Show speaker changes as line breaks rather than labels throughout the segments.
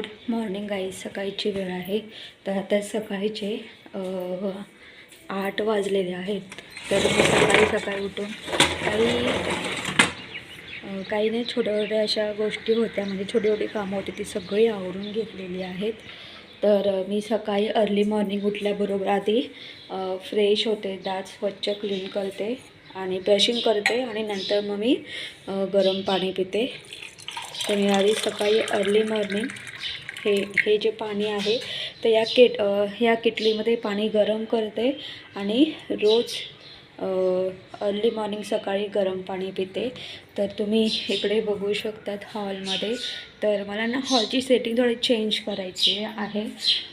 Good morning I सकाळची वेळ आहे. तर आता सकाळचे आठ वाजलेले आहेत. तर सकाळी सकाळी उठून काही काही नाही छोट्या छोट्या अशा गोष्टी होत्या. म्हणजे छोटी छोटी कामं होती ती सगळी आवरून घेतलेली आहेत. तर मी सकाळी अर्ली मॉर्निंग उठल्याबरोबर आधी फ्रेश होते दात स्वच्छ क्लीन करते आणि ब्रशिंग करते आणि नंतर मग मी गरम पाणी पिते. शनिवारी सकाळी अर्ली मॉर्निंग हे हे जे पाणी आहे तर या किट ह्या किटलीमध्ये पाणी गरम करते आणि रोज अर्ली मॉर्निंग सकाळी गरम पाणी पिते. तर तुम्ही इकडे बघू शकतात हॉलमध्ये. तर मला ना हॉलची सेटिंग थोडी चेंज करायची आहे.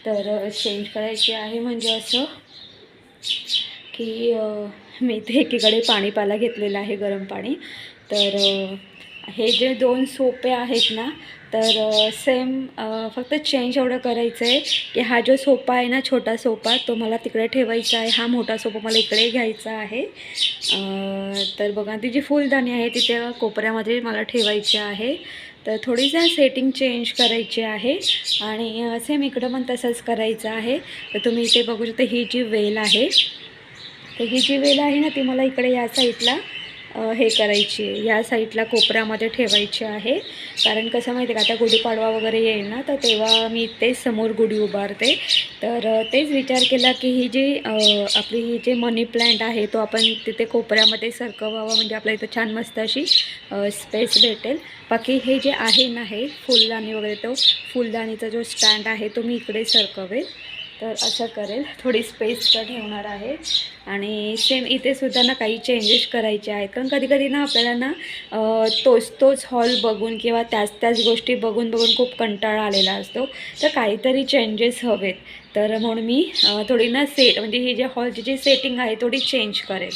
तर चेंज करायची आहे म्हणजे असं की मी इथे एकीकडे पाणी घेतलेला घेतलेलं आहे गरम पाणी. तर हे जे दोन सोपे आहेत ना तर सेम फक्त चेंज एवढं करायचं आहे की हा जो सोपा आहे ना छोटा सोपा तो मला तिकडे ठेवायचा आहे. हा मोठा सोपा मला इकडे घ्यायचा आहे. तर बघा ती जी फुलदाणी आहे ती त्या कोपऱ्यामध्ये मला ठेवायची आहे. तर थोडीशी सेटिंग चेंज करायची आहे. आणि सेम इकडं पण तसंच करायचं आहे. तर तुम्ही इथे बघू शकता ही जी वेल आहे तर ही जी वेल आहे ना ती मला इकडे या साईडला हे करायची आहे. या साईडला कोपऱ्यामध्ये ठेवायची आहे. कारण कसं माहिती आहे का आता गुढीपाडवा वगैरे येईल ना तर तेव्हा मी तेच समोर गुढी उभारते. तर तेच विचार केला की ही जी आपली ही जे मनी प्लॅन्ट आहे तो आपण तिथे कोपऱ्यामध्ये सरकवावा म्हणजे आपल्या इथं छान मस्त अशी स्पेस भेटेल. बाकी हे जे आहे ना हे फुलदाणी वगैरे तो फुलदाणीचा जो स्टँड आहे तो मी इकडे सरकवेल. तर असं करेल थोडी स्पेस तर ठेवणार आहे. आणि सेम इथे सुद्धा ना काही चेंजेस करायचे आहेत. कारण कधी कधी ना आपल्याला ना तोच तोच हॉल बघून किंवा त्याच त्याच गोष्टी बघून बघून खूप कंटाळा आलेला असतो. तर काहीतरी चेंजेस हवेत. तर म्हणून मी थोडी ना सेट म्हणजे ही जे हॉलची जी सेटिंग आहे थोडी चेंज करेल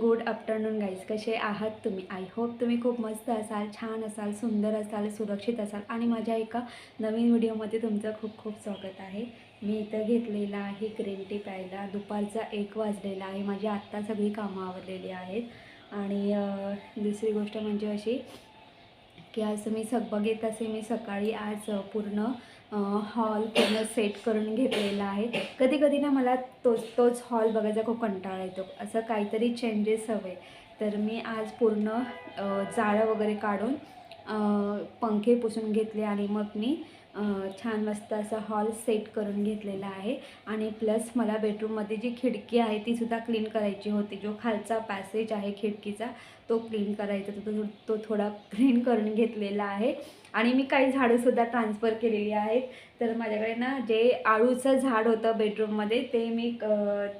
गुड आफ्टरनून गाईज कसे आहात तुम्ही? आय होप तुम्ही खूप मस्त असाल छान असाल सुंदर असाल सुरक्षित असाल. आणि माझ्या एका नवीन व्हिडिओमध्ये तुमचं खूप खूप स्वागत आहे. मी इथं घेतलेला आहे ग्रीन टी प्यायला. दुपारचा एक वाजलेला आहे. माझी आत्ता सगळी कामं आवरलेली आहेत. आणि दुसरी गोष्ट म्हणजे अशी की आज मी सग बघित असे मी सकाळी आज पूर्ण हॉल पूर्ण सेट करून घेतलेला आहे. कधी कधी ना मला तोच तोच हॉल बघायचा खूप कंटाळा येतो. असं काहीतरी चेंजेस हवे. तर मी आज पूर्ण जाळं वगैरे काढून पंखे पुसून घेतले आणि मग मी छान मस्त असा हॉल सेट करून घेतलेला आहे. आणि प्लस मला बेडरूममध्ये जी खिडकी आहे ती सुद्धा क्लीन करायची होती. जो खालचा पॅसेज आहे खिडकीचा तो क्लीन करायचा. तो तो तो थोडा क्लीन करून घेतलेला आहे. आणि मी काही झाडंसुद्धा ट्रान्सफर केलेली आहेत. तर माझ्याकडे ना जे आळूचं झाड होतं बेडरूममध्ये ते मी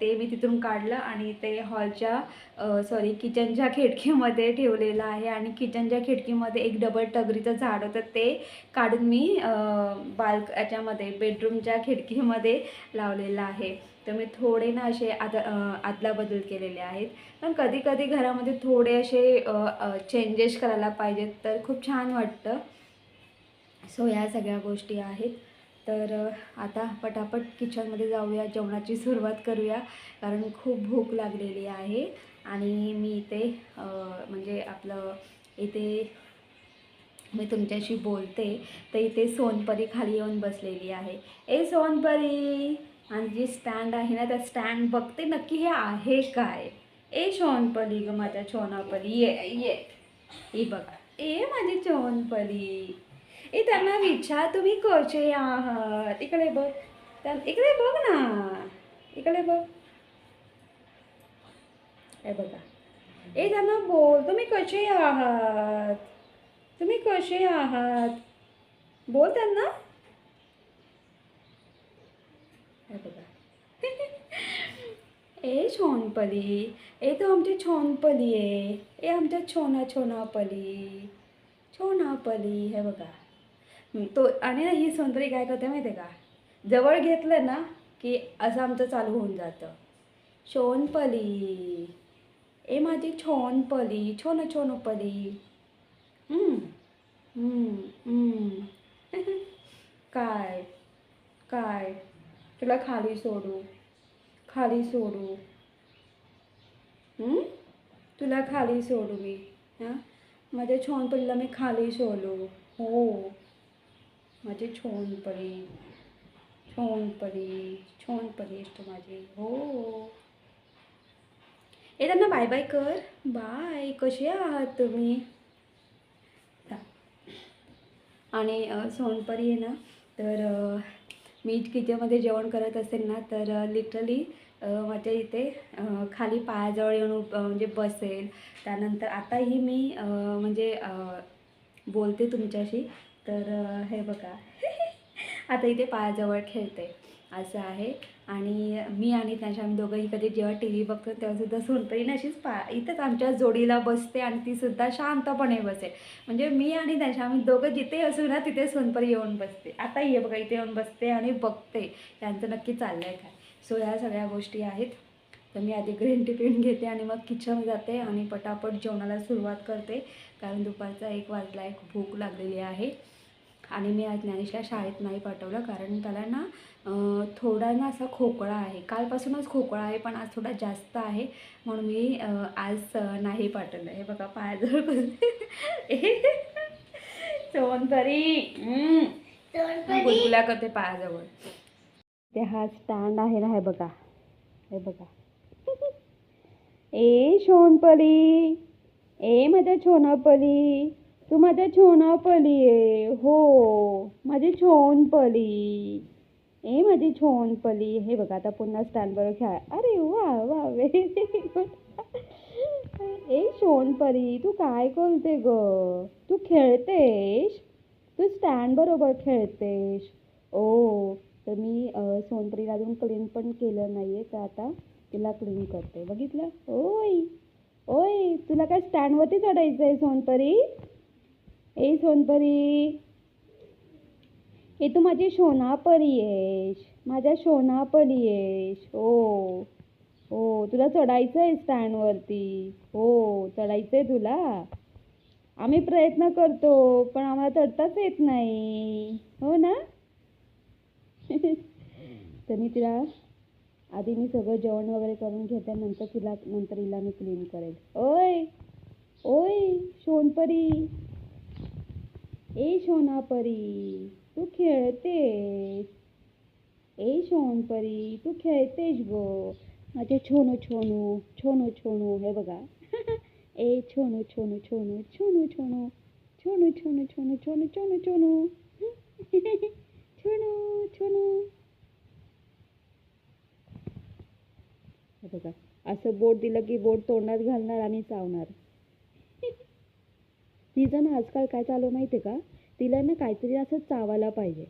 ते मी तिथून काढलं आणि ते हॉलच्या सॉरी किचनच्या खिडकीमध्ये ठेवलेलं आहे आणि किचनच्या खिडकीमध्ये एक डबल टगरीचं झाड होतं ते काढून मी बाल्क याच्यामध्ये बेडरूमच्या खिडकीमध्ये लावलेलं आहे. तर मी थोडे ना असे आद आदला बदल केलेले आहेत. पण कधी कधी घरामध्ये थोडे असे चेंजेस करायला पाहिजेत तर खूप छान वाटतं. सो ह्या सगळ्या गोष्टी आहेत. तर आता पटापट किचनमध्ये जाऊया जेवणाची सुरुवात करूया कारण खूप भूक लागलेली आहे. आणि मी इथे म्हणजे आपलं इथे मी तुमच्याशी बोलते तर इथे सोनपरी खाली येऊन बसलेली आहे. ए सोनपरी! आणि जी स्टँड आहे ना त्या स्टँड बघते नक्की हे आहे काय? ए सोनपरी ग माझ्या छोनापरी ये ये. बघा. ए माझी छोनपरी ए त्यांना विचार तुम्ही कसे आहात? इकडे बघ. त्या इकडे बघ ना. इकडे बघ. हे बघा. ए त्यांना बोल तुम्ही कसे आहात? तुम्ही कसे आहात? बोल त्यांना. हे बघा. ए छोनपली. ए तो आमची छोनपली आहे. ए आमच्या छोना छोनापली छोनापली हे बघा. तो आणि ना ही सोनपरी काय करते माहिती आहे का? जवळ घेतलं ना की असं आमचं चालू होऊन जातं. शोनपली ए माझी छोनपली छोन छोनपली. काय काय? तुला खाली सोडू खाली सोडू. तुला खाली सोडू मी. हां? माझ्या छोनपलीला मी खाली सोडू. हो. माझी छोनपरी छोनपरी छोनपरी तू माझी. हो. ए त्यांना बाय बाय कर. बाय. कसे आहात तुम्ही? आणि सोनपरी आहे ना तर मी किचनमध्ये जेवण करत असेल ना तर लिटरली माझ्या इथे खाली पायाजवळ येऊन म्हणजे बसेल. त्यानंतर आताही मी म्हणजे बोलते तुमच्याशी. तर हे बघा. आता इथे पायाजवळ खेळते. असं आहे. आणि मी आणि त्यांच्या आम्ही दोघंही कधी जेव्हा टी व्ही बघतो तेव्हासुद्धा सोनपरीने अशीच पा इथंच आमच्या जोडीला बसते आणि तीसुद्धा शांतपणे बसेल म्हणजे मी आणि त्यांच्या आम्ही दोघं जिथे असू ना तिथे सोनपरी येऊन बसते. आता ये बघा इथे येऊन बसते आणि बघते. त्यांचं नक्की चाललं आहे काय? सो ह्या सगळ्या गोष्टी आहेत. तर मी आधी ग्रीन टी पिऊन घेते आणि मग किचन जाते आणि पटापट जेवणाला सुरुवात करते. कारण दुपारचा एक वाजला एक भूक लागलेली आहे. आणि मी आज ज्ञानेशला शाळेत नाही पाठवलं कारण त्याला ना थोडा ना असा खोकळा आहे. कालपासूनच खोकळा आहे पण आज थोडा जास्त आहे. म्हणून मी आज नाही पाठवलं. हे बघा पायाजवळ सोनपरी. गुलगुल्या करते पायाजवळ. ते हा स्टँड आहे ना हे बघा. हे बघा. ए शोनपली ए माझ्या छोनापली तू माझ्या छोनापली आहे हो माझी छोनपली ए माझी छोनपली हे बघा आता पुन्हा स्टँडवर खेळा. अरे वा वा व्हेरी गुड ए शोनपरी तू काय करते ग? तू खेळतेस? तू स्टँड बरोबर खेळतेस. ओ तर मी सोनपरीला अजून क्लीन पण केलं नाही आहे तर आता तिला क्लीन करते. बघितलं? ओय ओय तुला काय स्टँडवरती चढायचं आहे सोनपरी? ए सोनपरी. हे तू माझी शोनापरी येश माझ्या शोनापरी येश हो हो तुला चढायचं आहे स्टँडवरती. हो चढायचं आहे तुला? आम्ही प्रयत्न करतो पण आम्हाला चढताच येत नाही. हो ना? तर मी तिला आधी मी सगळं जेवण वगैरे करून घेते नंतर तिला नंतर हिला मी क्लीन करेल ओय ओय शोनपरी ए शोनापरी तू खेळतेस. ए शोनपरी तू खेळतेस गो. माझे छोनू छोनू छोनू छोनू हे बघा. ए छोनू छोनू छोनू छोनू छोनू छोनू छोनू छोनू छोनू छोनू छोनू. छोनू छोनू. हे बघा असं बोट दिलं की बोट तोंडात घालणार आणि चावणार. तिचं ना आजकाल काय चालू आहे माहिती आहे का? तिला ना काहीतरी असं चावायला पाहिजे.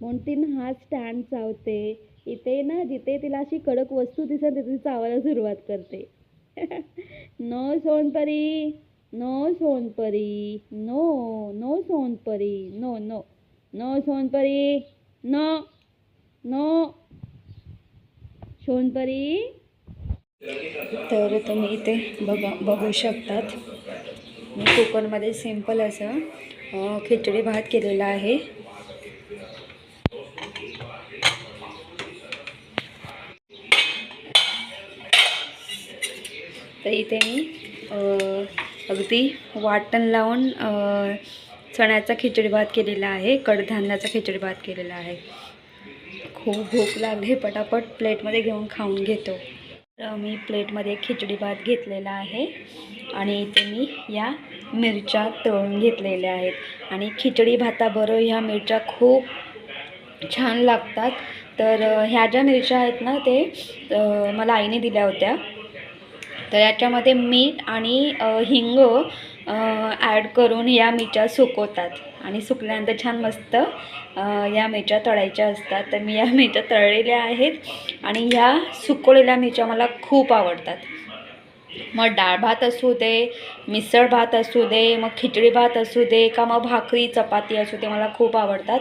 म्हणून ती ना हा स्टँड चावते. इथे ना जिथे तिला अशी कडक वस्तू दिसत तिथे ती चावायला सुरुवात करते. No Sonpari no Sonpari no no Sonpari no no no Sonpari no no Sonpari तर तुम्ही इथे बघा बघू शकतात. मी कुकरमध्ये सिंपल असं खिचडी भात केलेला आहे. तर इथे मी अगदी वाटण लावून चण्याचा खिचडी भात केलेला आहे कडधान्याचा खिचडी भात केलेला आहे. खूप भूक लागली पटापट प्लेटमध्ये घेऊन खाऊन घेतो. मी प्लेटमध्ये खिचडी भात घेतलेला आहे आणि इथे मी या मिरच्या तळून घेतलेल्या आहेत. आणि खिचडी भाताबरोबर ह्या मिरच्या खूप छान लागतात. तर ह्या ज्या मिरच्या आहेत ना ते मला आईने दिल्या होत्या. तर याच्यामध्ये मीठ आणि हिंग ॲड करून या मिरच्या सुकवतात. आणि सुकल्यानंतर छान मस्त या मिरच्या तळायच्या असतात. तर मी या मिरच्या तळलेल्या आहेत आणि ह्या सुकवलेल्या मिरच्या मला खूप आवडतात. मग डाळ भात असू दे मिसळ भात असू दे मग खिचडी भात असू दे का मग भाकरी चपाती असू दे मला खूप आवडतात.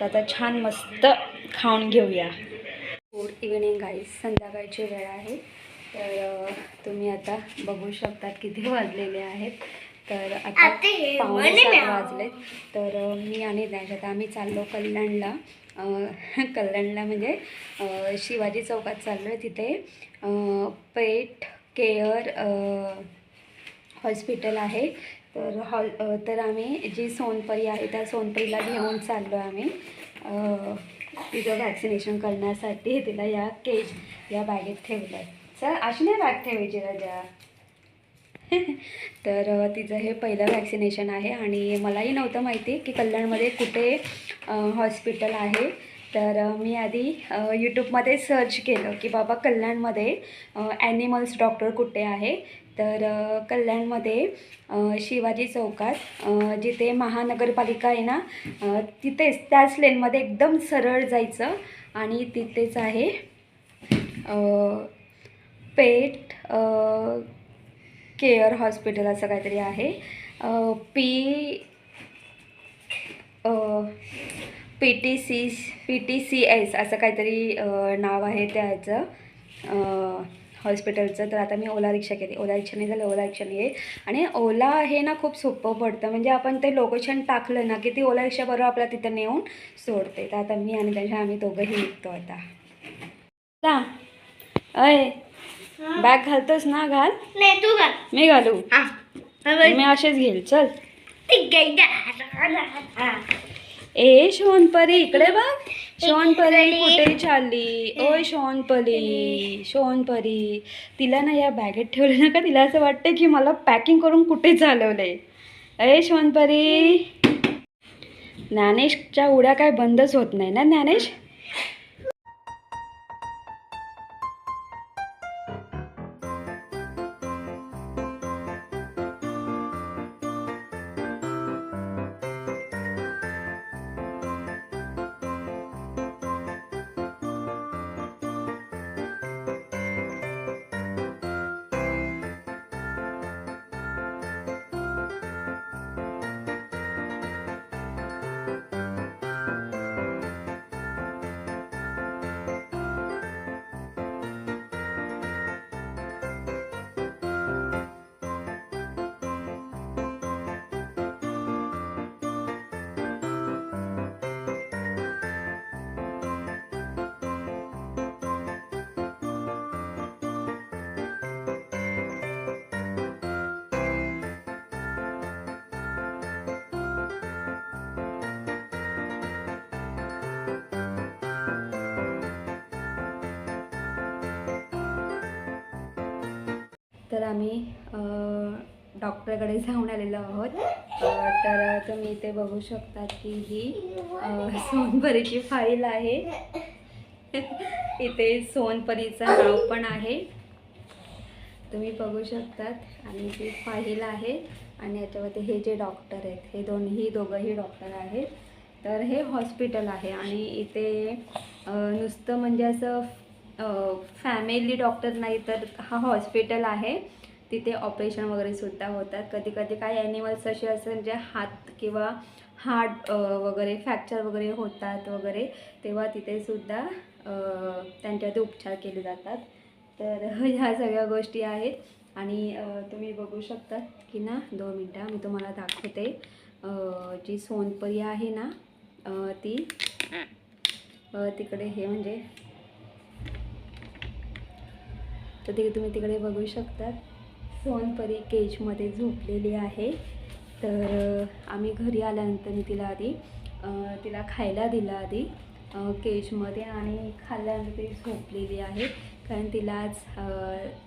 तर आता छान मस्त खाऊन घेऊया. गुड इव्हिनिंग गाईज संध्याकाळची वेळ आहे. तर तुम्ही आता बघू शकतात किती वाजलेले आहेत. तर आता
आता
पावणे. वाजलेत तर मी आणि त्याच्यात आम्ही चाललो कल्याणला. कल्याणला म्हणजे शिवाजी चौकात चाललो आहे तिथे पेट केअर हॉस्पिटल आहे. तर हॉल तर आम्ही जी सोनपरी आहे त्या सोनपरीला घेऊन चाललो आहे आम्ही तिचं वॅक्सिनेशन करण्यासाठी तिला या केज या बॅगेत ठेवलं आहे सर अशी नाही बॅग ठेवायची राजा. तर तिचं हे पहिलं वॅक्सिनेशन आहे आणि मलाही नव्हतं माहिती की कल्याणमध्ये कुठे हॉस्पिटल आहे. तर मी आधी यूट्यूबमध्ये सर्च केलं की बाबा कल्याणमध्ये ॲनिमल्स डॉक्टर कुठे आहे. तर कल्याणमध्ये शिवाजी चौकात जिथे महानगरपालिका आहे ना तिथेच त्याच लेनमध्ये एकदम सरळ जायचं आणि तिथेच आहे पेट केअर हॉस्पिटल असं काहीतरी आहे. P P T C P T C S असं काहीतरी नाव आहे त्याचं हॉस्पिटलचं. तर आता मी ओला रिक्षा केली ओला रिक्षाने झालं ओला रिक्षाने येईल आणि ओला हे ना खूप सोपं पडतं. म्हणजे आपण ते लोकेशन टाकलं ना की ती ओला रिक्षाबरोबर आपल्याला तिथं नेऊन सोडते. तर आता मी आणि त्याच्या आम्ही दोघंही निघतो आता. जा अय. बॅग घालतोस ना घाल.
नाही तू घाल.
मी घालू.
हा.
मी असेच घेईल चल. ए शोनपरी इकडे बघ. शोनपरी कुठे चालली? ओय शोनपरी. शोनपरी. तिला ना या बॅगेत ठेवले ना का तिला असं वाटतं की मला पॅकिंग करून कुठे चालवलंय. ए शोनपरी. ज्ञानेशच्या उड्या काय बंदच होत नाही ना ज्ञानेश? तर आम्ही डॉक्टरकडे जाऊन आलेलो आहोत. तर तुम्ही इथे बघू शकतात की ही सोनपरीची फाईल आहे. इथे सोनपरीचं नाव पण आहे. तुम्ही बघू शकतात. आणि ती फाईल आहे. आणि याच्यावरती हे जे डॉक्टर आहेत हे दोन्ही दोघंही डॉक्टर आहेत. तर हे हॉस्पिटल आहे. आणि इथे नुसतं म्हणजे असं फॅमिली डॉक्टर नाही तर हा हॉस्पिटल आहे. तिथे ऑपरेशन वगैरे सुद्धा होतात. कधी कधी काही ॲनिमल्स असे असतात जे हात किंवा हार्ट वगैरे फ्रॅक्चर वगैरे होतात वगैरे तेव्हा तिथे सुद्धा ते त्यांच्यावरती उपचार केले जातात. तर ह्या सगळ्या गोष्टी आहेत. आणि तुम्ही बघू शकता की ना दोन मिनटं मी तुम्हाला दाखवते. जी सोनपरी आहे ना ती तिकडे हे म्हणजे तर ते तुम्ही तिकडे बघू शकतात. सोनपरी केजमध्ये झोपलेली आहे. तर आम्ही घरी आल्यानंतर मी तिला आधी तिला खायला दिलं आधी. केजमध्ये आणि खाल्ल्यानंतर ती झोपलेली आहे. कारण तिला आज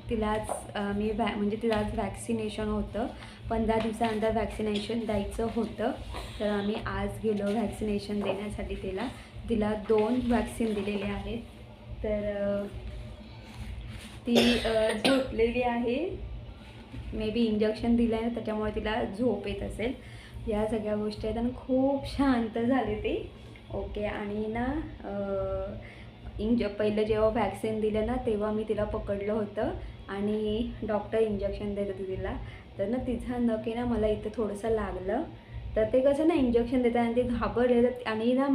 तिला आज मी वॅ म्हणजे तिला आज वॅक्सिनेशन होतं. पंधरा दिवसानंतर वॅक्सिनेशन द्यायचं होतं. तर आम्ही आज गेलो वॅक्सिनेशन देण्यासाठी तिला. तिला दोन वॅक्सिन दिलेले आहेत. तर ती झोपलेली आहे. मे बी इंजेक्शन दिलं आहे ना त्याच्यामुळे तिला झोप येत असेल. या सगळ्या गोष्टी आहेत आणि खूप शांत झाले ती. ओके आणि ना इंज पहिलं जेव्हा व्हॅक्सिन दिलं ना तेव्हा मी तिला पकडलं होतं आणि डॉक्टर इंजेक्शन देत होते तिला. तर ना तिचा नखे ना मला इथं थोडंसं लागलं. तर ते कसं ना इंजेक्शन देताना ते घाबरले तर- आणि ना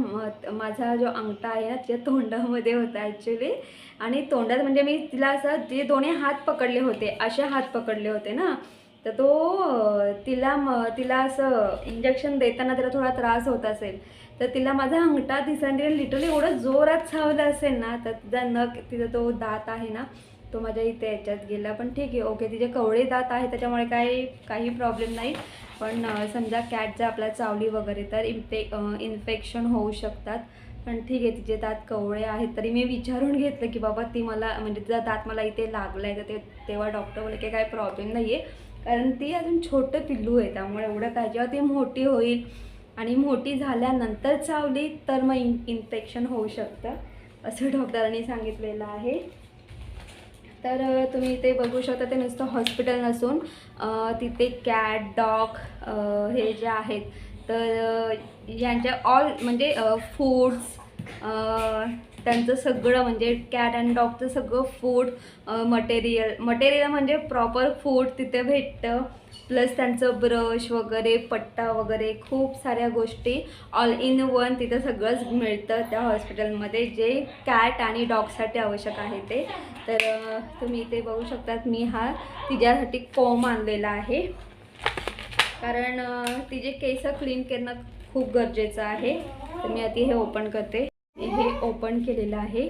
माझा जो अंगठा आहे ना तिच्या तोंडामध्ये होता ॲक्च्युली आणि तोंडात म्हणजे मी तिला असं जे दोन्ही हात पकडले होते असे हात पकडले होते ना तर तो तिला म तिला असं इंजेक्शन देताना तिला थोडा त्रास होत असेल. तर तिला माझा अंगठा दिसला तिला लिटरली एवढं जोरात चावलं असेल ना तर तिचा नख तिचा तो दात आहे ना तो माझ्या इथे याच्यात गेला. पण ठीक आहे ओके तिचे कवळे दात आहे त्याच्यामुळे काही काही प्रॉब्लेम नाही. पण समजा कॅट जर आपल्या चावली वगैरे तर इम्पे इन्फेक्शन होऊ शकतात. पण ठीक आहे तिचे दात कवळे आहेत. तरी मी विचारून घेतलं की बाबा ती मला म्हणजे तिचा दात मला इथे लागला आहे तर ते तेव्हा डॉक्टर बोलले की काही प्रॉब्लेम नाही आहे कारण ती अजून छोटं पिल्लू आहे त्यामुळे एवढं काय जेव्हा ती मोठी होईल आणि मोठी झाल्यानंतर चावली तर मग इन इन्फेक्शन होऊ शकतं असं डॉक्टरांनी सांगितलेलं आहे. तर तुम्ही इथे बघू शकता ते नुसतं हॉस्पिटल नसून तिथे कॅट डॉग हे जे आहेत तर यांच्या ऑल म्हणजे फूड्स त्यांचं सगळं म्हणजे कॅट अँड डॉगचं सगळं फूड मटेरियल मटेरियल म्हणजे प्रॉपर फूड तिथे भेटतं. प्लस त्यांचं ब्रश वगैरे पट्टा वगैरे खूप साऱ्या गोष्टी ऑल इन वन तिथं सगळंच मिळतं त्या हॉस्पिटलमध्ये जे कॅट आणि डॉगसाठी आवश्यक आहे ते. तर तुम्ही इथे बघू शकतात मी हा तिच्यासाठी कॉम आणलेला आहे. कारण तिचे केस क्लीन करणं खूप गरजेचं आहे. तर मी आधी हे ओपन करते. हे ओपन केलेलं आहे.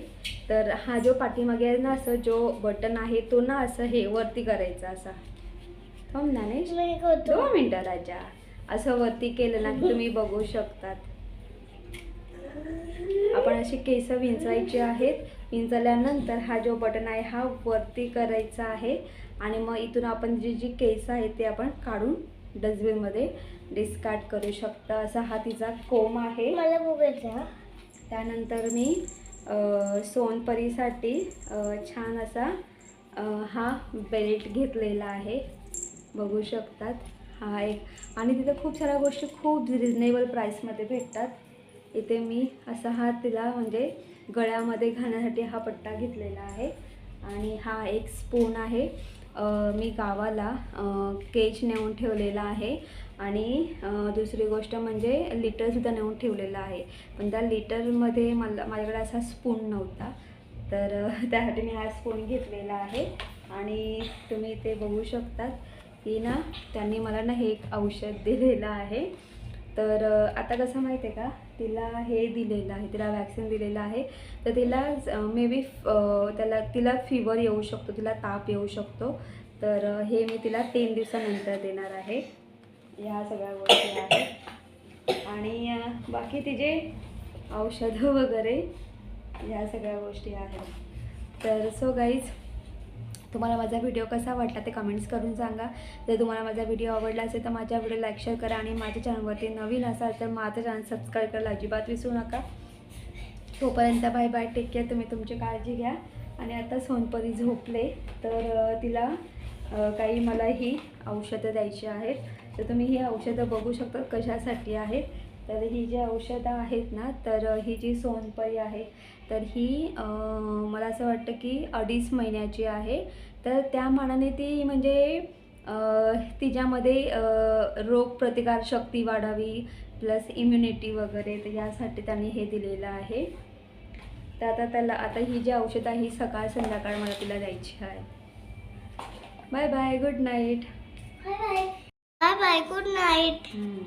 तर हा जो पाठीमागे आहे ना असं जो बटन आहे तो ना असं हे वरती करायचा असा.
मी करतो
दोन मिनटं राजा. असं वरती केलं ना की तुम्ही बघू शकतात. आपण अशी केस विंचरायची आहेत. विंचरल्यानंतर हा जो बटन आहे हा वरती करायचा आहे. आणि मग इथून आपण जी जी केस आहेत ते आपण काढून डस्टबिनमध्ये डिस्कार्ड करू शकता. असा हा तिचा कोम आहे.
मला बघायचं
त्यानंतर मी सोनपरीसाठी छान असा हा बेल्ट घेतलेला आहे. बघू शकतात. हा एक आणि तिथे खूप साऱ्या गोष्टी खूप रिजनेबल प्राईसमध्ये भेटतात. इथे मी असा हा तिला म्हणजे गळ्यामध्ये घालण्यासाठी हा पट्टा घेतलेला आहे. आणि हा एक स्पून आहे. मी गावाला केज नेऊन ठेवलेला आहे. आणि दुसरी गोष्ट म्हणजे लिटरसुद्धा नेऊन ठेवलेलं आहे. पण त्या लिटरमध्ये मला माझ्याकडे असा स्पून नव्हता. तर त्यासाठी मी हा स्पून घेतलेला आहे. आणि तुम्ही ते बघू शकतात की ना त्यांनी मला ना हे एक औषध दिलेलं आहे. तर आता कसं माहिती आहे का? तिला हे दिलेलं आहे तिला वॅक्सिन दिलेलं आहे. तर तिला मे बी त्याला तिला फिवर येऊ शकतो तिला ताप येऊ शकतो. तर हे मी तिला तीन दिवसानंतर देणार आहे. ह्या सगळ्या गोष्टी आहेत. आणि बाकी तिचे औषधं वगैरे ह्या सगळ्या गोष्टी आहेत. तर सो गाईज तुम्हाला माझा व्हिडिओ कसा वाटला ते कमेंट्स करून सांगा. जर तुम्हाला माझा व्हिडिओ आवडला असेल तर माझ्या व्हिडिओ लाईक शेअर करा आणि माझ्या चॅनलवरती नवीन असाल तर माझं चॅनल सबस्क्राईब करायला अजिबात विसरू नका. तोपर्यंत बाय बाय टेक केअर तुम्ही तुमची काळजी घ्या. आणि आता सोनपरी झोपले. तर तिला काही मला ही औषधं द्यायची आहेत. तर तुम्ही ही औषधं बघू शकता कशासाठी आहेत. तर ही जी औषधं आहेत ना तर ही जी सोनपरी आहे तर ही मला असं वाटतं की अडीच महिन्याची आहे. तर त्या मानाने ती म्हणजे तिच्यामध्ये रोगप्रतिकारशक्ती वाढावी प्लस इम्युनिटी वगैरे तर यासाठी त्यांनी हे दिलेलं आहे. तर आता त्याला आता ही जी औषधं आहे ही सकाळ संध्याकाळ मला तिला द्यायची आहे bye bye good night
bye bye bye bye good night
hmm.